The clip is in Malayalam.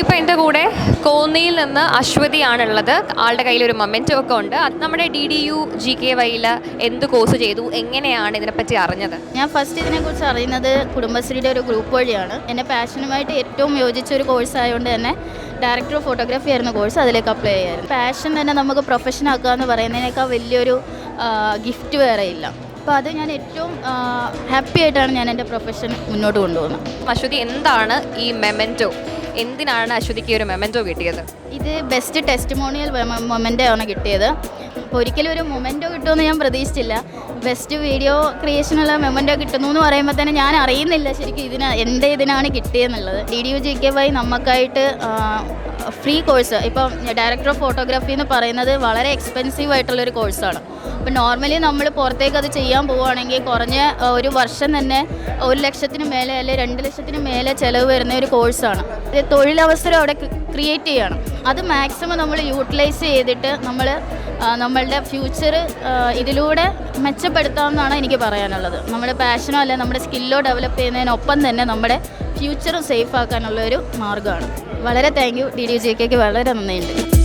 ഇപ്പോൾ എന്റെ കൂടെ കോന്നിയിൽ നിന്ന് അശ്വതിയാണുള്ളത് ആളുടെ കയ്യിൽ ഒരു മൊമെന്റോ ഒക്കെ ഉണ്ട്. അത് നമ്മുടെ D D U G K വൈയിൽ എന്ത് കോഴ്സ് ചെയ്തു? എങ്ങനെയാണ് ഇതിനെപ്പറ്റി അറിഞ്ഞത്? ഞാൻ ഫസ്റ്റ് ഇതിനെക്കുറിച്ച് അറിയുന്നത് കുടുംബശ്രീയുടെ ഒരു ഗ്രൂപ്പ് വഴിയാണ്. എന്റെ പാഷനുമായിട്ട് ഏറ്റവും യോജിച്ച ഒരു കോഴ്സ് ആയതുകൊണ്ട് തന്നെ ഡയറക്ടർ ഓഫ് ഫോട്ടോഗ്രാഫി ആയിരുന്നു കോഴ്സ് അതിലേക്ക് അപ്ലൈ ചെയ്യായിരുന്നു. പാഷൻ തന്നെ നമുക്ക് പ്രൊഫഷൻ ആക്കുക എന്ന് പറയുന്നതിനേക്കാൾ വലിയൊരു ഗിഫ്റ്റ് വേറെ ഇല്ല. അപ്പോൾ അത് ഞാൻ ഏറ്റവും ഹാപ്പി ആയിട്ടാണ് ഞാൻ എന്റെ പ്രൊഫഷൻ മുന്നോട്ട് കൊണ്ടുപോകുന്നത്. അശ്വതി എന്താണ് ഈ മെമെന്റോ എന്തിനാണ് അശ്വതിക്ക് ഒരു മെമെന്റോ കിട്ടിയത്? ഇത് ബെസ്റ്റ് ടെസ്റ്റിമോണിയൽ മൊമെന്റ് ആണ് കിട്ടിയത്. അപ്പോൾ ഒരിക്കലും ഒരു മൊമെന്റോ കിട്ടുമെന്ന് ഞാൻ പ്രതീക്ഷിച്ചില്ല. ബെസ്റ്റ് വീഡിയോ ക്രിയേഷനുള്ള മൊമെന്റോ കിട്ടുന്നു എന്ന് പറയുമ്പോൾ തന്നെ ഞാൻ അറിയുന്നില്ല ശരിക്കും ഇതിന് എന്റെ ഇതിനാണ് കിട്ടിയെന്നുള്ളത്. D D U G K Y നമുക്കായിട്ട് free course ഇപ്പം ഡയറക്ടർ ഓഫ് ഫോട്ടോഗ്രാഫി എന്ന് പറയുന്നത് വളരെ എക്സ്പെൻസീവ് ആയിട്ടുള്ളൊരു കോഴ്സാണ് അപ്പം നോർമലി നമ്മൾ പുറത്തേക്ക് അത് ചെയ്യാൻ പോവുകയാണെങ്കിൽ കുറഞ്ഞ ഒരു വർഷം തന്നെ ഒരു ലക്ഷത്തിന് മേലെ അല്ലെങ്കിൽ രണ്ട് ലക്ഷത്തിന് മേലെ ചിലവ് വരുന്ന ഒരു കോഴ്സാണ് തൊഴിലവസരം അവിടെ ക്രിയേറ്റ് ചെയ്യണം. അത് മാക്സിമം നമ്മൾ യൂട്ടിലൈസ് ചെയ്തിട്ട് നമ്മൾ നമ്മളുടെ ഫ്യൂച്ചർ ഇതിലൂടെ മെച്ചപ്പെടുത്താമെന്നാണ് എനിക്ക് പറയാനുള്ളത്. നമ്മുടെ പാഷനോ അല്ല നമ്മുടെ സ്കില്ലോ ഡെവലപ്പ് ചെയ്യുന്നതിനൊപ്പം തന്നെ നമ്മുടെ ഫ്യൂച്ചറും സേഫ് ആക്കാനുള്ള ഒരു മാർഗമാണ്. വളരെ thank you D D J കെക്ക് വളരെ നന്ദിയുണ്ട്.